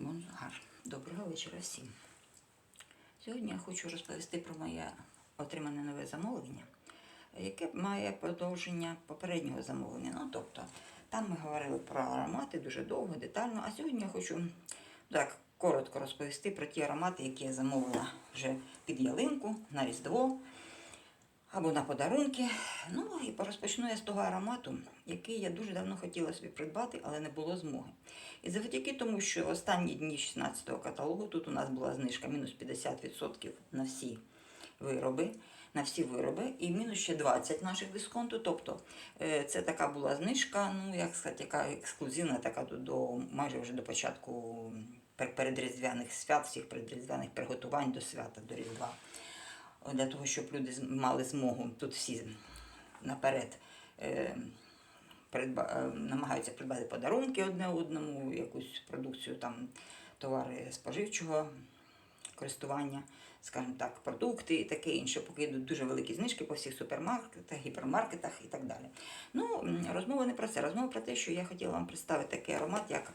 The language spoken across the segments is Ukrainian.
Бонжар. Доброго вечора всім. Сьогодні я хочу розповісти про моє отримане нове замовлення, яке має продовження попереднього замовлення. Ну, тобто, там ми говорили про аромати дуже довго, детально. А сьогодні я хочу так коротко розповісти про ті аромати, які я замовила вже під ялинку на Різдво або на подарунки. Ну і розпочну я з того аромату, який я дуже давно хотіла собі придбати, але не було змоги. І завдяки тому, що останні дні 16-го каталогу тут у нас була знижка мінус 50% на всі вироби. На всі вироби і мінус ще 20 наших дисконту. Тобто е, це така була знижка, ну як сказати, яка ексклюзивна, така до, до майже вже до початку передріздвяних свят, всіх передріздвяних приготувань до свята, до Різдва для того, щоб люди мали змогу тут всі наперед е, придба, е, намагаються придбати подарунки одне одному, якусь продукцію, там, товари споживчого користування, скажімо так, продукти і таке інше, поки йдуть дуже великі знижки по всіх супермаркетах, гіпермаркетах і так далі. Ну, розмова не про це. Розмова про те, що я хотіла вам представити такий аромат, як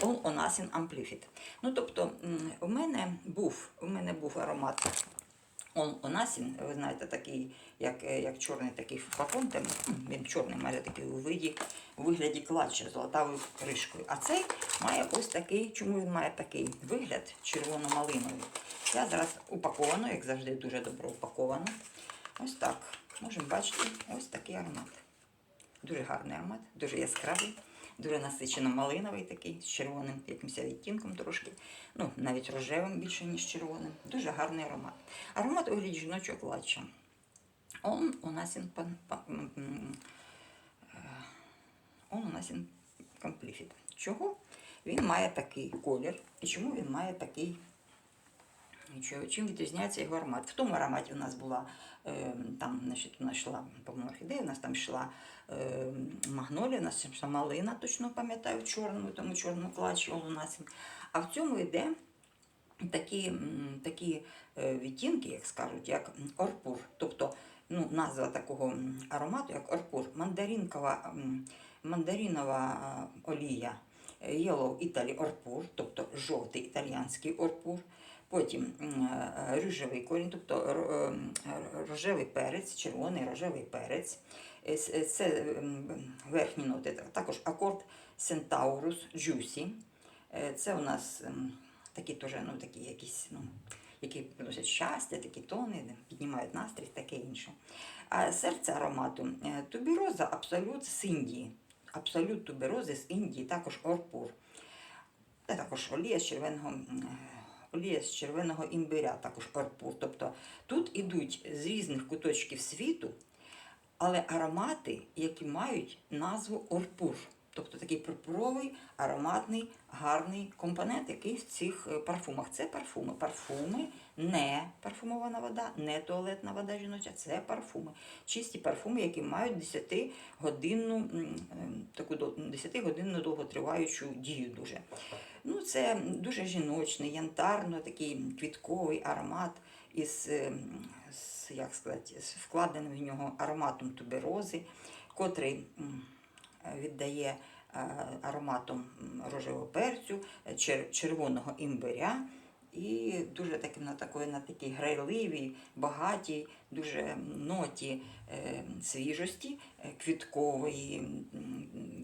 All Onasin Amplifit. Ну, тобто, у мене був, у мене був аромат Он ви знаєте, такий, як, е, як чорний такий флакон, там, він чорний, майже такий у виді, у вигляді клатча з золотавою кришкою. А цей має ось такий, чому він має такий вигляд червоно-малиновий. Я зараз упаковано, як завжди, дуже добре упаковано. Ось так. Можемо бачити ось такий аромат. Дуже гарний аромат, дуже яскравий, дуже насичено малиновий такий, з червоним якимось відтінком трошки, ну навіть рожевим більше, ніж червоним. Дуже гарний аромат. Аромат у вигляді жіночого. Он у нас ін пан, пан, е, он у нас ін компліфіт. Чого? Він має такий колір. І чому він має такий чим відрізняється його аромат? В тому ароматі у нас була е, там, значить, у нас йшла, по-моєму, орхідея, у нас там йшла магнолія, у нас малина, точно пам'ятаю, в чорному, тому чорному клатчі у. А в цьому йде такі, такі е, відтінки, як скажуть, як орпур. Тобто ну, назва такого аромату, як орпур, мандаринкова, мандаринова олія. е, Yellow Italy орпур, тобто жовтий італіянський орпур. Потім е, рожевий корінь, тобто ро- е, м, рожевий перець, червоний рожевий перець. Е, Це верхні ноти. Також акорд Centaurus Juicy. Е, Це у нас ем, такі теж, ну, такі якісь, ну, які приносять щастя, такі тони, піднімають настрій, таке інше. А серце аромату е, тубероза абсолют з Індії. Абсолют туберози з Індії, також орпур. Та також олія з червоного. Олія з червоного імбиря, також орпур. Тобто тут ідуть з різних куточків світу, але аромати, які мають назву орпур. Тобто такий пурпуровий, ароматний, гарний компонент, який в цих е, парфумах. Це парфуми. Парфуми не парфумована вода, не туалетна вода жіноча, це парфуми. Чисті парфуми, які мають 10-годинну ем, таку до- 10-годинну довготриваючу дію дуже. Ну, це дуже жіночний, янтарно, такий квітковий аромат із, ем, як сказати, з вкладеним в нього ароматом туберози, котрий віддає е, ароматом рожевого перцю, е, червоного імбиря. І дуже таким на такої на такій грайливій, багатій, дуже ноті е, свіжості, квіткової,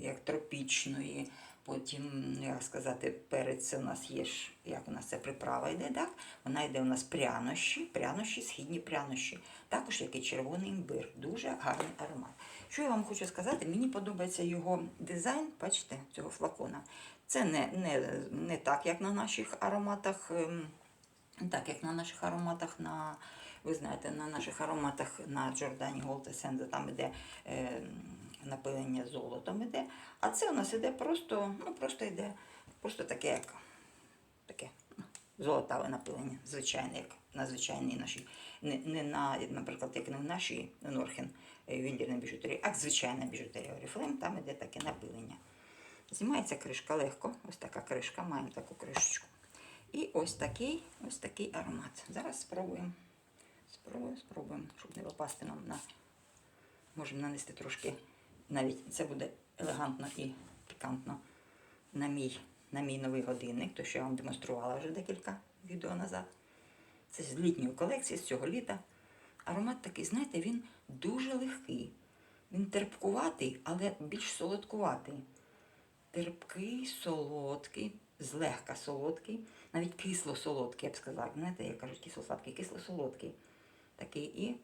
як тропічної. Потім, як сказати, перець це у нас є як у нас це приправа йде, так? Вона йде у нас прянощі, прянощі, східні прянощі, також як і червоний імбир. Дуже гарний аромат. Що я вам хочу сказати, мені подобається його дизайн, бачите, цього флакона. Це не, не, не так, як на наших ароматах. ем, так, як на наших ароматах на, ви знаєте, на наших ароматах на Джордані Голд Essence, там іде е, напилення золотом іде. А це у нас іде просто, ну просто йде, просто таке, як таке золотаве напилення, звичайне, як на звичайній нашій, не, не на, наприклад, як не в нашій Норхен ювелірній біжутерії, а звичайна біжутерія Oriflame, там іде таке напилення. Знімається кришка легко, ось така кришка, маємо таку кришечку. І ось такий, ось такий аромат. Зараз спробуємо. Спробуємо, спробуємо, щоб не попасти нам на. Можемо нанести трошки, навіть це буде елегантно і пікантно на мій на мій новий годинник, то що я вам демонструвала вже декілька відео назад. Це з літньої колекції, з цього літа. Аромат такий, знаєте, він дуже легкий. Він терпкуватий, але більш солодкуватий. Терпкий, солодкий, злегка солодкий, навіть кисло-солодкий, я б сказала. Знаєте, як кажуть, кисло-сладкий, кисло-солодкий. Такий і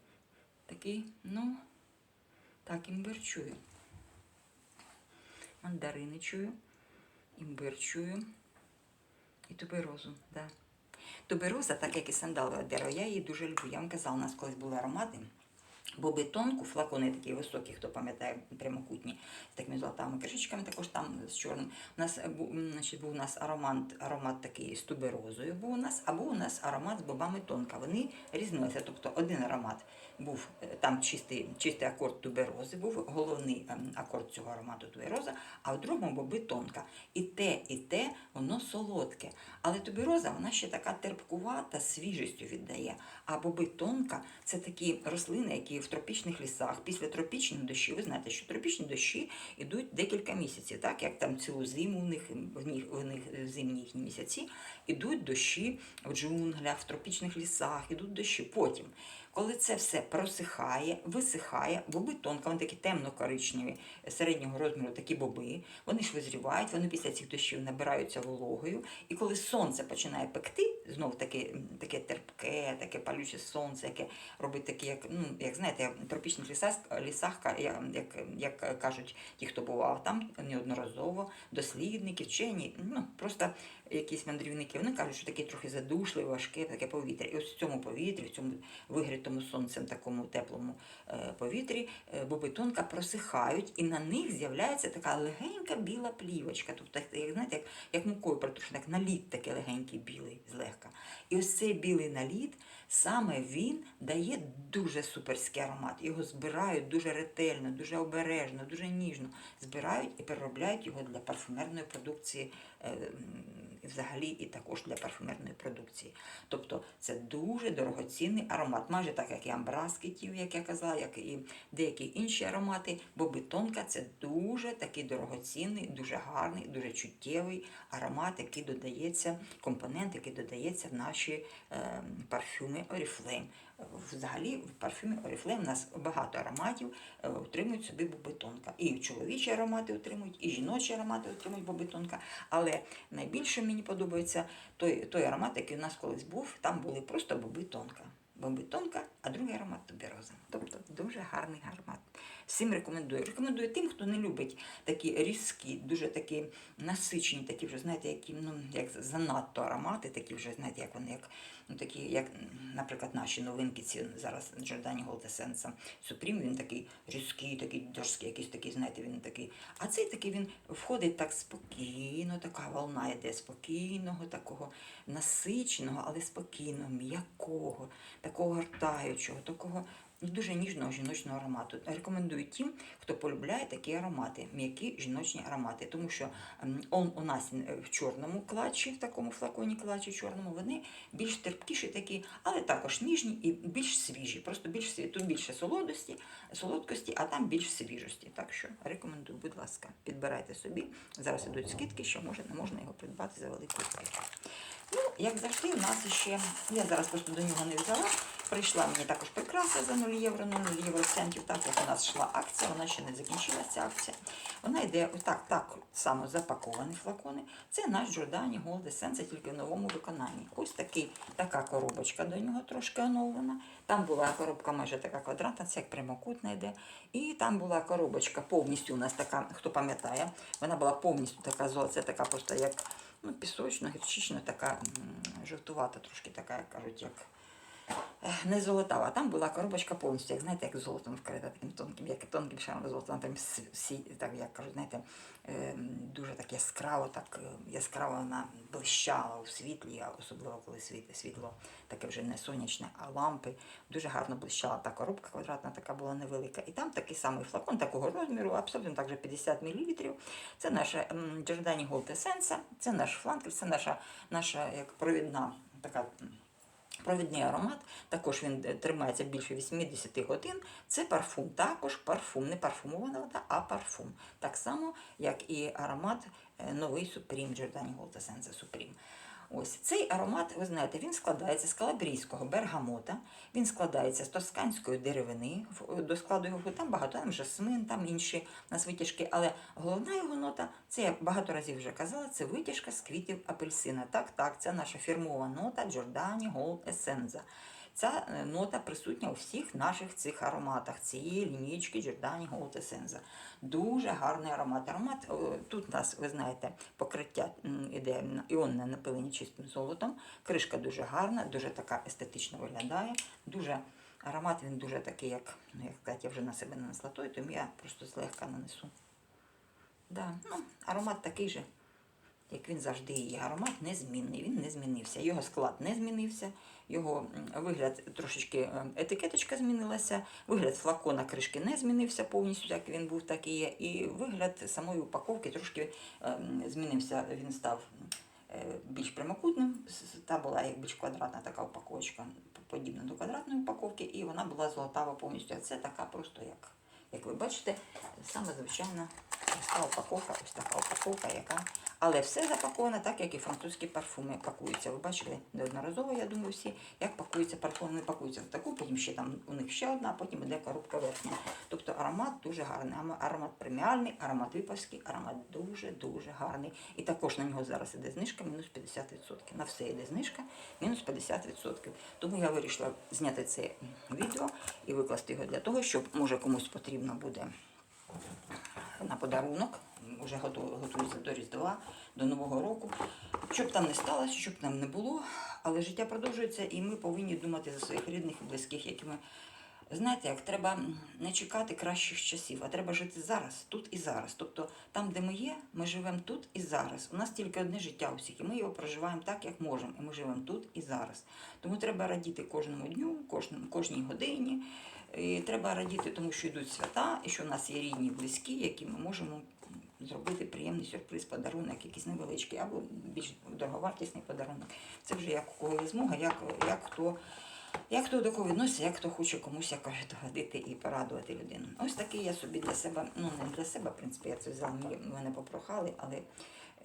такий, ну, так, імбир чую. Мандарини чую, імбир чую і туберозу, да. Тубероза, так як і сандалове дерево, я її дуже люблю. Я вам казала, у нас колись були аромати. Боби тонку, флакони такі високі, хто пам'ятає, прямокутні, з такими золотими кришечками, також там з чорним. У нас значить, був у нас аромат, аромат такий з туберозою, був у нас, або у нас аромат з бобами тонка. Вони різнилися. Тобто один аромат був е, там чистий, чистий акорд туберози, був головний ем, акорд цього аромату тубероза, а в другому боби тонка. І те, і те, воно солодке. Але тубероза, вона ще така терпкувата, свіжістю віддає. А боби тонка це такі рослини, які в тропічних лісах, після тропічних дощів, ви знаєте, що тропічні дощі йдуть декілька місяців, так як там цілу зиму в них в них, в них зимні їхні місяці, ідуть дощі в джунглях, в тропічних лісах, ідуть дощі. Потім, коли це все просихає, висихає, боби тонко, вони такі темно-коричневі, середнього розміру такі боби, вони ж визрівають, вони після цих дощів набираються вологою. І коли сонце починає пекти, знов таке, таке терпке, таке палюче сонце, яке робить такі, як, ну, як знаєте, в тропічних лісах, лісах як, як кажуть ті, хто бував там неодноразово, дослідники, вчені, ну просто якісь мандрівники, вони кажуть, що таке трохи задушливе, важке, таке повітря. І ось в цьому повітрі, в цьому вигрітому сонцем такому теплому е, повітрі, е, боби тонка просихають, і на них з'являється така легенька біла плівочка. Тобто, як знаєте, як, як мукою протрушена, як наліт такий легенький білий злегка. І ось цей білий наліт, саме він дає дуже суперський аромат. Його збирають дуже ретельно, дуже обережно, дуже ніжно. Збирають і переробляють його для парфумерної продукції. е, Взагалі і також для парфумерної продукції. Тобто це дуже дорогоцінний аромат, майже так, як і амбраз китів, як я казала, як і деякі інші аромати. Боби тонка це дуже такий дорогоцінний, дуже гарний, дуже чуттєвий аромат, який додається, компонент, який додається в наші е, парфюми. Взагалі в парфюмі Oriflame у нас багато ароматів отримують утримують собі бобетонка. І чоловічі аромати утримують, і жіночі аромати утримують бобетонка. Але найбільше мені подобається той, той аромат, який у нас колись був, там були просто бобетонка. тонка. Боби тонка, а другий аромат тубероза. Тобто дуже гарний аромат. Всім рекомендую. Рекомендую тим, хто не любить такі різкі, дуже такі насичені, такі вже, знаєте, які ну, як занадто аромати, такі вже, знаєте, як вони, як, ну, такі, як, наприклад, наші новинки ці зараз Джордані Голд Есенса. Супрім він такий різкий, такий дорожкий, якийсь такий, знаєте, він такий. А цей такий він входить так спокійно, така волна йде спокійного, такого насиченого, але спокійного, м'якого, такого гортаючого, такого дуже ніжного жіночного аромату. Рекомендую тим, хто полюбляє такі аромати, м'які жіночні аромати, тому що ем, он у нас е, в чорному клатчі, в такому флаконі клатчі чорному, вони більш терпкіші такі, але також ніжні і більш свіжі. Просто більш тут більше солодості, солодкості, а там більш свіжості. Так що рекомендую, будь ласка, підбирайте собі. Зараз ідуть скидки, що може, не можна його придбати за велику скидку. Ну, як завжди, у нас ще, я зараз просто до нього не взяла. Прийшла мені також прикраса за 0 євро, ну 0 євро центів. Так як у нас йшла акція, вона ще не закінчилася акція. Вона йде ось так, само запаковані флакони. Це наш Giordani Gold Essence, тільки в новому виконанні. Ось такий, така коробочка до нього трошки оновлена. Там була коробка майже така квадратна, це як прямокутна йде. І там була коробочка повністю у нас така, хто пам'ятає, вона була повністю така золота, це така просто як ну, пісочно, гірчично, така жовтувата, трошки така, кажуть, як не золотава. Там була коробочка повністю, як знаєте, як золотом вкрита, таким тонким, як тонким шаром золота. Там всі, так як кажуть, знаєте, е, дуже так яскраво, так е, яскраво вона блищала у світлі, особливо коли світ, світло таке вже не сонячне, а лампи. Дуже гарно блищала та коробка квадратна, така була невелика. І там такий самий флакон такого розміру, абсолютно так же 50 мл. Це наша Giordani Gold Essence, це наш фланкер, це наша, наша як провідна така. Провідний аромат, також він е, тримається більше 80 годин. Це парфум, також парфум, не парфумована вода, а парфум. Так само, як і аромат е, новий Supreme, Giordani Gold Essence Supreme. Ось цей аромат, ви знаєте, він складається з калабрійського бергамота, він складається з тосканської деревини. До складу його там багато, там жасмин, там інші у нас витяжки. Але головна його нота, це я багато разів вже казала, це витяжка з квітів апельсина. Так, так, це наша фірмова нота Джордані Голд Essenza. Ця е, нота присутня у всіх наших цих ароматах цієї лінійки Giordani Gold Essenza. Дуже гарний аромат. Аромат тут у нас, ви знаєте, покриття іде іонне напилення чистим золотом. Кришка дуже гарна, дуже така естетично виглядає. Дуже аромат він дуже такий, як, ну, як я вже на себе нанесла той, тому я просто злегка нанесу. Да, ну, аромат такий же, як він завжди є. Аромат незмінний, він не змінився. Його склад не змінився, його вигляд трошечки е, етикеточка змінилася, вигляд флакона кришки не змінився повністю, як він був, так і є. І вигляд самої упаковки трошки е, змінився, він став е, більш прямокутним. Та була як більш квадратна така упаковочка, подібна до квадратної упаковки, і вона була золотава повністю. А це така просто як. Як ви бачите, саме звичайна упаковка, ось така упаковка, яка. Але все запаковано так, як і французькі парфуми пакуються. Ви бачили неодноразово, я думаю, всі, як пакуються парфуми, пакуються в таку, потім ще там у них ще одна, потім іде коробка верхня. Тобто аромат дуже гарний. Аромат преміальний, аромат випавський, аромат дуже-дуже гарний. І також на нього зараз іде знижка мінус 50%. На все йде знижка мінус 50%. Тому я вирішила зняти це відео і викласти його для того, щоб може комусь потрібно буде на подарунок. Вже готуються до Різдва, до Нового року. Щоб там не сталося, щоб там не було, але життя продовжується, і ми повинні думати за своїх рідних і близьких, які ми. Знаєте, як треба не чекати кращих часів, а треба жити зараз, тут і зараз. Тобто там, де ми є, ми живемо тут і зараз. У нас тільки одне життя у всіх, і ми його проживаємо так, як можемо. І ми живемо тут і зараз. Тому треба радіти кожному дню, кожному, кожній годині. І треба радіти, тому що йдуть свята, і що в нас є рідні, близькі, які ми можемо зробити приємний сюрприз, подарунок, якийсь невеличкий, або більш дороговартісний подарунок. Це вже як у кого є змога, як, як хто. Як хто до кого відноситься, як хто хоче комусь як догодити і порадувати людину. Ось такий я собі для себе, ну не для себе, в принципі, я це взяла, мене попрохали, але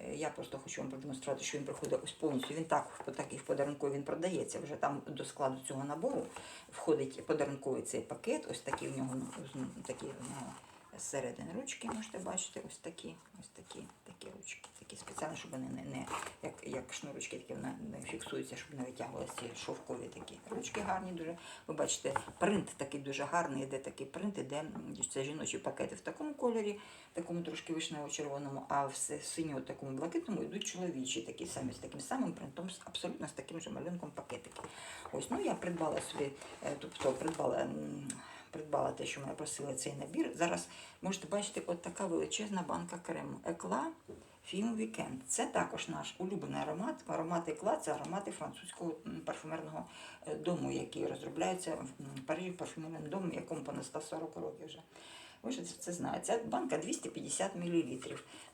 е, я просто хочу вам продемонструвати, що він приходить ось повністю. Він так, по таких подарункових він продається. Вже там до складу цього набору входить подарунковий цей пакет. Ось такі в нього ну, такі нього зсередини ручки, можете бачити, ось такі, ось такі, такі ручки, такі спеціально, щоб вони не, не як, як шнурочки такі не, не фіксуються, щоб не витягувалися ці шовкові такі ручки гарні дуже. Ви бачите, принт такий дуже гарний, іде такий принт, іде це жіночі пакети в такому кольорі, такому трошки вишнево-червоному, а в с- синьому такому блакитному йдуть чоловічі, такі самі з таким самим принтом, абсолютно з таким же малюнком пакетики. Ось, ну я придбала собі, е, тобто придбала. Придбала те, що мене просили цей набір. Зараз можете бачити, от така величезна банка крему. Екла Фім Вікенд. Це також наш улюблений аромат. Аромат екла це аромати французького парфюмерного е, дому, який розробляється в Парижі парфюмерним домом, якому понад 140 років вже. Ви ж це знаєте. Ця банка 250 мл.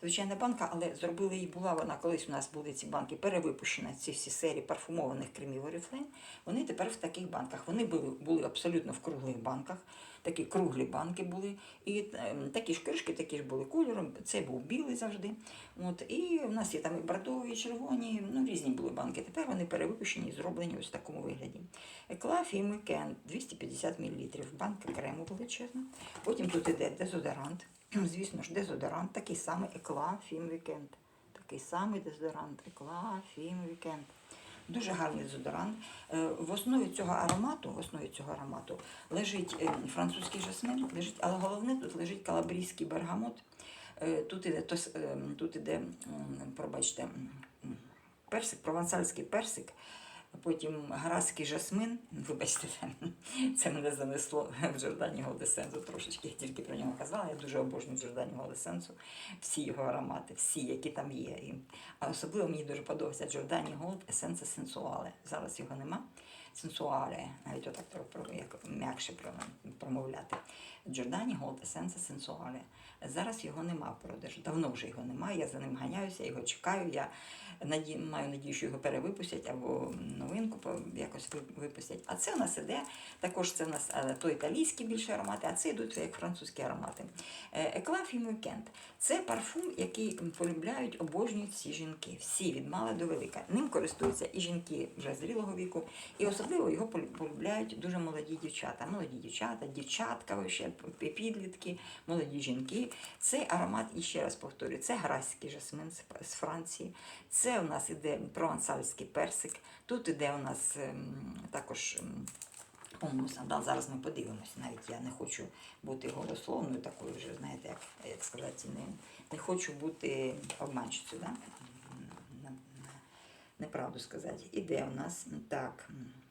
Звичайна банка, але зробили її була вона колись у нас були ці банки перевипущені, ці всі серії парфумованих кремів Oriflame. Вони тепер в таких банках. Вони були, були абсолютно в круглих банках, такі круглі банки були. І е, такі ж кришки, такі ж були кольором. Це був білий завжди. От, і в нас є там і бордові, і червоні, ну різні були банки. Тепер вони перевипущені і зроблені ось в такому вигляді. Екла Фіми Кен 250 мл. Банка крему величезна. Потім тут іде дезодорант. Звісно ж, дезодорант, такий самий Екла Фім Вікенд. Такий самий дезодорант. Екла Фім Вікенд. Дуже гарний дезодорант. Е, В основі цього аромату, в основі цього аромату лежить е, французький жасмин, лежить, але головне тут лежить калабрійський бергамот. Е, Тут іде, тос, е, тут іде пробачте, персик, провансальський персик, потім гаразький жасмин. Вибачте, це мене занесло в Джордані Голдесенсу трошечки. Я тільки про нього казала. Я дуже обожнюю Джордані Голдесенсу. Всі його аромати, всі, які там є. А особливо мені дуже подобається Джордані Голд Есенса Сенсуале. Зараз його нема. Сенсуале, навіть отак про- як м'якше про- промовляти. Джордані Голд Есенса Сенсуале. Зараз його нема в продажу. Давно вже його немає. Я за ним ганяюся, його чекаю. Я Наді... Маю надію, що його перевипустять або новинку якось випустять. А це у нас іде, також це у нас то італійські більше аромати, а це йдуть як французькі аромати. Еклаф і Weekend – це парфум, який полюбляють, обожнюють всі жінки. Всі від мала до велика. Ним користуються і жінки вже зрілого віку, і особливо його полюбляють дуже молоді дівчата. Молоді дівчата, дівчатка, ще підлітки, молоді жінки. Цей аромат, і ще раз повторюю, це граський жасмин з- Франції. Це у нас іде провансальський персик. Тут іде у нас ем, також. ем, да, зараз ми подивимося. Навіть я не хочу бути голословною такою вже, знаєте, як, як сказати, не, не хочу бути обманщицею. Да? Неправду сказати. Іде у нас так.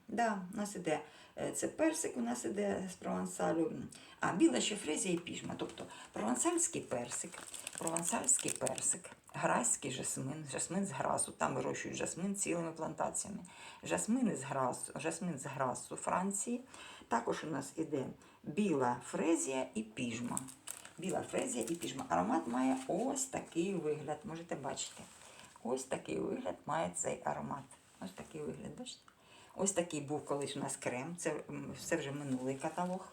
Да, у нас іде це персик, у нас іде з провансалю. А, біла ще фрезія і піжма. Тобто провансальський персик, провансальський персик, грайський жасмин, жасмин з грасу. Там вирощують жасмин цілими плантаціями. Жасмин з грасу, жасмин з грасу Франції. Також у нас іде біла фрезія і піжма. Біла фрезія і піжма. Аромат має ось такий вигляд. Можете бачити. Ось такий вигляд має цей аромат. Ось такий вигляд, бачите? Ось такий був колись у нас крем. Це, це вже минулий каталог.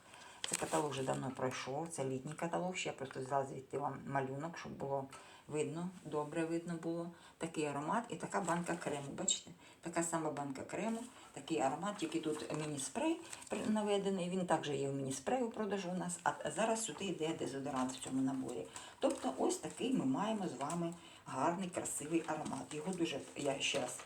Це каталог вже давно пройшов. Це літній каталог. Ще я просто взяла звідти вам малюнок, щоб було видно, добре видно було. Такий аромат і така банка крему. Бачите? Така сама банка крему, такий аромат, тільки тут міні-спрей наведений. Він також є в міні-спрей у продажу у нас, а зараз сюди йде дезодорант в цьому наборі. Тобто ось такий ми маємо з вами гарний, красивий аромат. Його дуже, я ще раз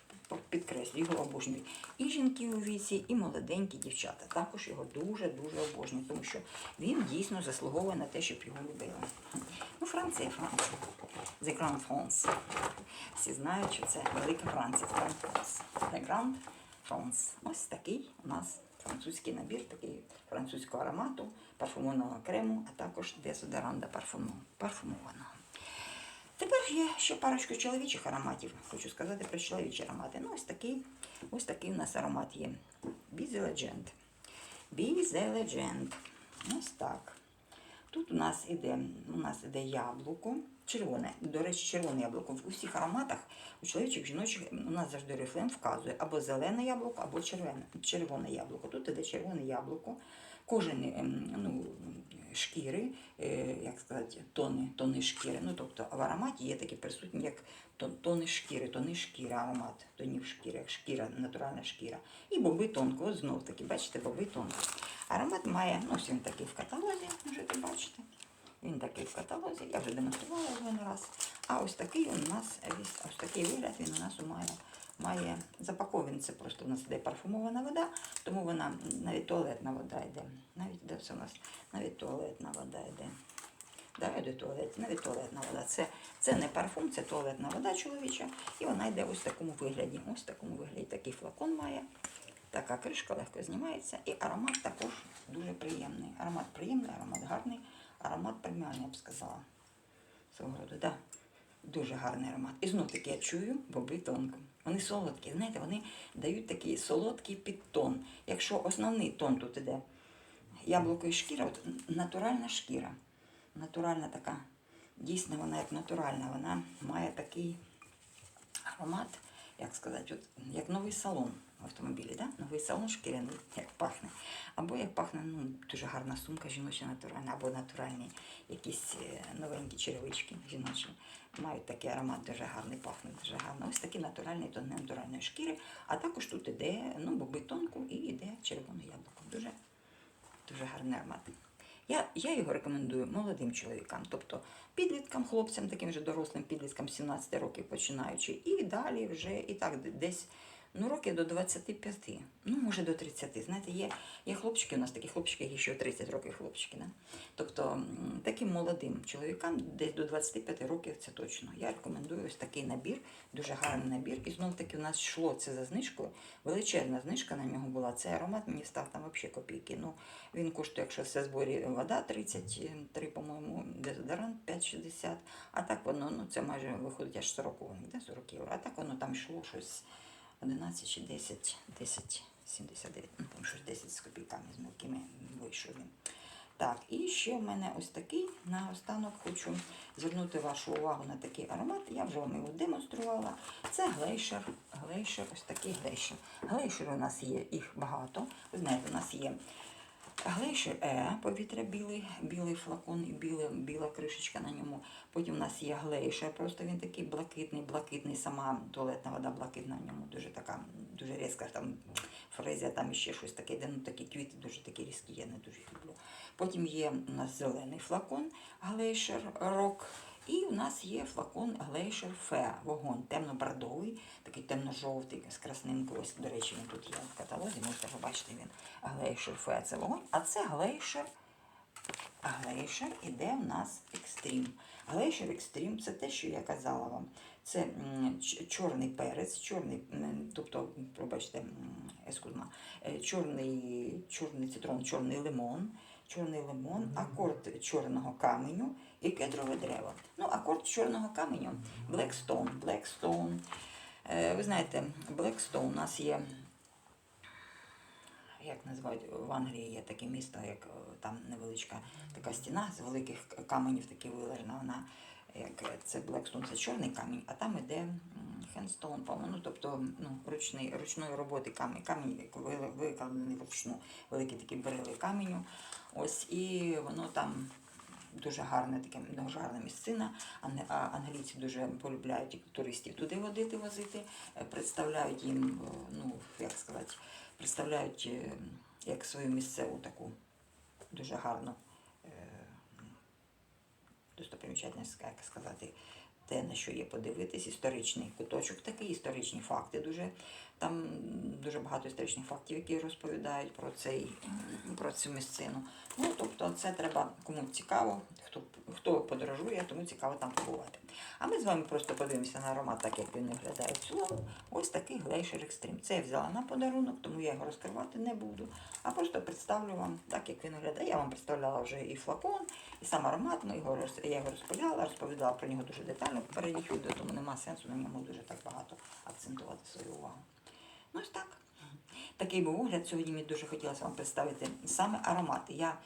підкреслю, його обожнюють і жінки у віці, і молоденькі дівчата. Також його дуже-дуже обожнюють, тому що він дійсно заслуговує на те, щоб його любили. Ну, Франція, Франція. The Grand France. Всі знають, що це Велика Франція. The Grand France. Ось такий у нас французький набір, такий французького аромату, парфумованого крему, а також дезодоранта парфумованого. Тепер є ще парочку чоловічих ароматів. Хочу сказати про чоловічі аромати. Ну, ось такий, ось такий у нас аромат є. Be the Legend. Be the Legend. Ось так. Тут у нас іде, у нас іде яблуко, червоне. До речі, червоне яблуко. В усіх ароматах у чоловічих, жіночих у нас завжди рефлем вказує або зелене яблуко, або червоне, червоне яблуко. Тут іде червоне яблуко. Кожен ем, ну, шкіри, е, як сказати, тони, тони шкіри. Ну, тобто в ароматі є такі присутні, як тони шкіри, тони шкіри, аромат, тонів шкіри, як шкіра, натуральна шкіра. І боби тонко, от знов таки, бачите, боби тонко. Аромат має, ну, ось він такий в каталозі, можете бачити. Він такий в каталозі, я вже демонструвала не раз. А ось такий у нас, ось такий вигляд він у нас має. Має запакований, це просто у нас йде парфумована вода, тому вона навіть туалетна вода йде. Навіть де це у нас навіть туалетна вода йде. Да, йде туалет, навіть туалетна вода. Це, це не парфум, це туалетна вода чоловіча. І вона йде ось в такому вигляді. Ось в такому вигляді такий флакон має. Така кришка легко знімається. І аромат також дуже приємний. Аромат приємний, аромат гарний, аромат преміальний, я б сказала. Свого роду, да. Дуже гарний аромат. І знов таки я чую боби тонко. Вони солодкі, знаєте, вони дають такий солодкий підтон. Якщо основний тон тут іде яблуко і шкіра, от натуральна шкіра. Натуральна така, дійсно вона як натуральна, вона має такий аромат, як сказати, от, як новий салон автомобілі, да? новий салон шкіряний, як пахне. Або як пахне ну, дуже гарна сумка жіноча натуральна, або натуральні якісь е, новенькі черевички жіночі. Мають такий аромат дуже гарний, пахне дуже гарно. Ось такі натуральні тон натуральної шкіри. А також тут іде ну, боби тонку і йде червоне яблуко. Дуже, дуже гарний аромат. Я, я його рекомендую молодим чоловікам, тобто підліткам, хлопцям, таким же дорослим підліткам 17 років починаючи, і далі вже і так десь ну, років до 25, ну може до 30. Знаєте, є, є хлопчики, у нас такі хлопчики, які ще 30 років хлопчики. Да? Тобто таким молодим чоловікам десь до 25 років це точно. Я рекомендую ось такий набір, дуже гарний набір. І знов таки у нас йшло це за знижкою. Величезна знижка на нього була. Цей аромат мені став там взагалі копійки. Ну, він коштує, якщо все зборі вода 33, по-моєму, дезодорант 5,60. А так воно, ну це майже виходить аж 40, де 40 євро. А так воно там йшло щось 11 чи 10, 10, 79, ну там щось 10 з копійками з мілкими вийшов він. Так, і ще в мене ось такий наостанок хочу звернути вашу увагу на такий аромат. Я вже вам його демонструвала. Це глейшер. Глейшер, ось такий глейшер. Глейшер у нас є, їх багато. Ви знаєте, у нас є глейшер Е, повітря білий, білий флакон і біле, біла кришечка на ньому. Потім у нас є глейшер, просто він такий блакитний, блакитний, сама туалетна вода блакитна в ньому, дуже така, дуже різка там фрезія, там ще щось таке, де ну такі квіти дуже такі різкі, я не дуже люблю. Потім є у нас зелений флакон Глейшер Рок. І у нас є флакон Глейшер Фе, вогонь темно-бордовий, такий темно-жовтий з красним ось, До речі, він тут є в каталозі, можете побачити він. Глейшер Фе це вогонь, а це Глейшер Глейшер іде в нас екстрім. Глейшер екстрім це те, що я казала вам. Це чорний перець, чорний, тобто, пробачте, ескузма, е, чорний, чорний цитрон, чорний лимон, чорний лимон, акорд чорного каменю і кедрове дерево. Ну, акорд чорного каменю Blackstone. Blackstone. Е, Ви знаєте, Blackstone у нас є як називають в Англії є таке місто, як е, там невеличка така стіна з великих каменів, таки вилежена. Вона як е, це Блекстон, це чорний камінь, а там іде хендстоун, по-моєму, ну, тобто ну, ручний, ручної роботи камінь, камінь викладений вручну, великий такий брили каменю. Ось і воно там. Дуже гарне таке дуже гарна місцина. А Англійці дуже полюбляють туристів туди водити, возити, е, представляють їм, е, ну як сказати, представляють е, як свою місцеву таку дуже гарну достопримічательність, як сказати, те, на що є подивитись, історичний куточок такий, історичні факти дуже. Там дуже багато історичних фактів, які розповідають про цей про цю місцину. Ну, тобто, це треба кому цікаво, хто, хто подорожує, тому цікаво там побувати. А ми з вами просто подивимося на аромат, так як він виглядає в цілому. Ось такий глейшер екстрім. Це я взяла на подарунок, тому я його розкривати не буду. А просто представлю вам, так як він виглядає. Я вам представляла вже і флакон, і сам аромат. Ми його роз- я його розповідала, розповідала про нього дуже детально в попередніх відео, тому нема сенсу на ньому дуже так багато акцентувати свою увагу. Ну ось так. Такий був огляд. Сьогодні мені дуже хотілося вам представити саме аромати. Я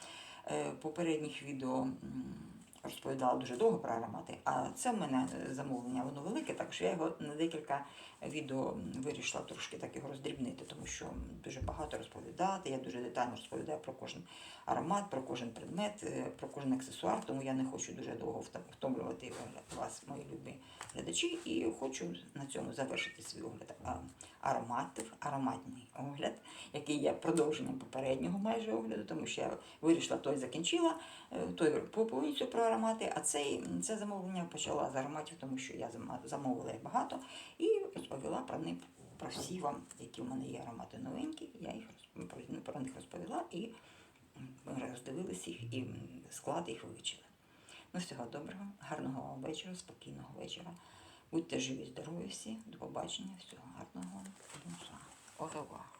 е, в попередніх відео розповідала дуже довго про аромати, а це в мене е, замовлення, воно велике, так що я його на декілька відео вирішила трошки так його роздрібнити, тому що дуже багато розповідати. Я дуже детально розповідаю про кожен аромат, про кожен предмет, е, про кожен аксесуар, тому я не хочу дуже довго втомлювати вас, мої любі глядачі, і хочу на цьому завершити свій огляд ароматів, ароматний огляд, який є продовженням попереднього майже огляду, тому що я вирішила той закінчила, е, той по- повністю про аромати, а цей, це замовлення почала з ароматів, тому що я замовила їх багато і розповіла про них, про всі вам, які в мене є аромати новенькі, я їх про, про них розповіла і роздивилися їх і склад їх вивчили. Ну, всього доброго, гарного вам вечора, спокійного вечора. Будьте живі, здорові всі, до побачення, всього гарного. Revoir.